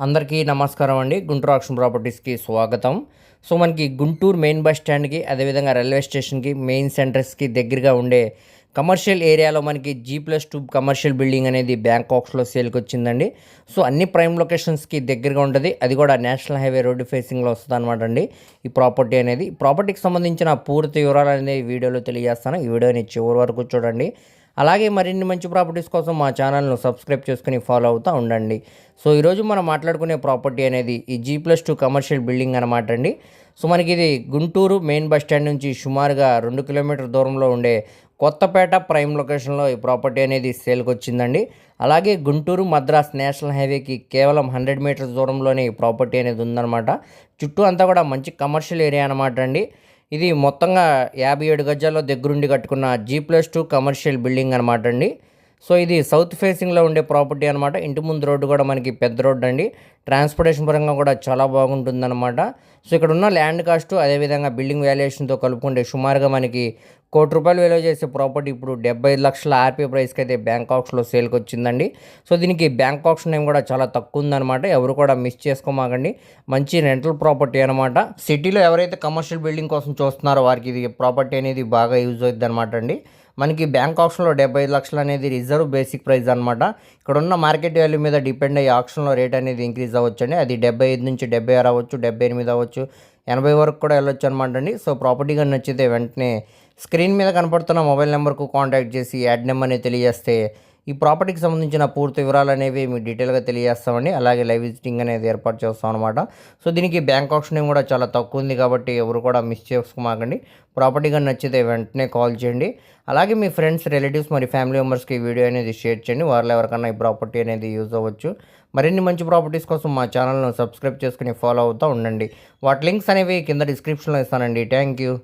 అందరికీ నమస్కారం అండి. గుంటూరు ఆక్షన్ ప్రాపర్టీస్కి స్వాగతం. సో మనకి గుంటూరు మెయిన్ బస్ స్టాండ్కి అదేవిధంగా రైల్వే స్టేషన్కి మెయిన్ సెంటర్స్కి దగ్గరగా ఉండే కమర్షియల్ ఏరియాలో మనకి G plus two commercial building అనేది బ్యాంకాక్స్లో సేల్కి వచ్చిందండి సో అన్ని ప్రైమ్ లొకేషన్స్కి దగ్గరగా ఉంటుంది. అది కూడా నేషనల్ హైవే రోడ్డు ఫేసింగ్లో వస్తుంది అనమాట అండి ఈ ప్రాపర్టీ అనేది. ప్రాపర్టీకి సంబంధించిన పూర్తి వివరాలు అనేది వీడియోలో తెలియజేస్తాను. ఈ వీడియోని చివరి వరకు చూడండి. అలాగే మరిన్ని మంచి ప్రాపర్టీస్ కోసం మా ఛానల్ను సబ్స్క్రైబ్ చేసుకుని ఫాలో అవుతూ ఉండండి. సో ఈరోజు మనం మాట్లాడుకునే ప్రాపర్టీ అనేది ఈ G plus two commercial building అనమాట అండి. సో మనకి ఇది గుంటూరు మెయిన్ బస్ స్టాండ్ నుంచి సుమారుగా రెండు కిలోమీటర్ దూరంలో ఉండే కొత్తపేట ప్రైమ్ లొకేషన్లో ఈ ప్రాపర్టీ అనేది సేల్కి వచ్చిందండి అలాగే గుంటూరు మద్రాస్ నేషనల్ హైవేకి కేవలం హండ్రెడ్ మీటర్స్ దూరంలోనే ఈ ప్రాపర్టీ అనేది ఉందన్నమాట. చుట్టూ అంతా కూడా మంచి కమర్షియల్ ఏరియా అనమాట అండి. ఇది మొత్తంగా యాభై ఏడు గజాల్లో దగ్గరుండి కట్టుకున్న G plus two commercial building అనమాట అండి. సో ఇది సౌత్ ఫేసింగ్లో ఉండే ప్రాపర్టీ అనమాట ఇంటి ముందు రోడ్డు కూడా మనకి పెద్ద రోడ్డు అండి. ట్రాన్స్పోర్టేషన్ పరంగా కూడా చాలా బాగుంటుందన్నమాట. సో ఇక్కడ ఉన్న ల్యాండ్ కాస్ట్ అదేవిధంగా బిల్డింగ్ వాల్యుయేషన్తో కలుపుకుంటే సుమారుగా మనకి కోటి రూపాయలు విలువ చేసే ప్రాపర్టీ ఇప్పుడు డెబ్బై లక్షల ఆర్పీ ప్రైస్కి అయితే బ్యాంకాక్స్లో సేల్కి వచ్చిందండి. సో దీనికి బ్యాంకాక్స్ నేమ్ కూడా చాలా తక్కువ ఉందన్నమాట. ఎవరు కూడా మిస్ చేసుకోమాకండి. మంచి రెంటల్ ప్రాపర్టీ అనమాట సిటీలో ఎవరైతే కమర్షియల్ బిల్డింగ్ కోసం చూస్తున్నారో వారికి ఇది ప్రాపర్టీ అనేది బాగా యూజ్ అవుతుంది అనమాట అండి. మనకి బ్యాంక్ ఆప్షన్లో డెబ్బై ఐదు లక్షలు అనేది రిజర్వ్ బేసిక్ ప్రైస్ అనమాట ఇక్కడ ఉన్న మార్కెట్ వాల్యూ మీద డిపెండ్ అయ్యి ఆప్షన్లో రేట్ అనేది ఇంక్రీజ్ అవ్వచ్చు అండి అది డెబ్బై ఐదు నుంచి డెబ్బై ఆరు అవ్వచ్చు డెబ్బై ఎనిమిది అవ్వచ్చు ఎనభై వరకు కూడా వెళ్ళొచ్చు అనమాట అండి. సో ప్రాపర్టీ కానీ నచ్చితే వెంటనే స్క్రీన్ మీద కనపడుతున్న మొబైల్ నెంబర్కు కాంటాక్ట్ చేసి యాడ్ నెంబర్ని తెలియజేస్తే ఈ ప్రాపర్టీకి సంబంధించిన పూర్తి వివరాలు అనేవి మీకు డీటెయిల్గా తెలియజేస్తామండి. అలాగే లైవ్ విజిటింగ్ అనేది ఏర్పాటు చేస్తాం అనమాట సో దీనికి బ్యాంక్ ఆప్షన్ కూడా చాలా తక్కువ ఉంది కాబట్టి ఎవరు కూడా మిస్ చేసుకోమాకండి. ప్రాపర్టీ కానీ నచ్చితే వెంటనే కాల్ చేయండి. అలాగే మీ ఫ్రెండ్స్ రిలేటివ్స్ మరి ఫ్యామిలీ మెంబర్స్కి ఈ వీడియో అనేది షేర్ చేయండి. వాళ్ళు ఎవరికైనా ఈ ప్రాపర్టీ అనేది యూజ్ అవ్వచ్చు. మరిన్ని మంచి ప్రాపర్టీస్ కోసం మా ఛానల్ను సబ్స్క్రైబ్ చేసుకుని ఫాలో అవుతూ ఉండండి. వాటి లింక్స్ అనేవి కింద డిస్క్రిప్షన్లో ఇస్తానండి. Thank you.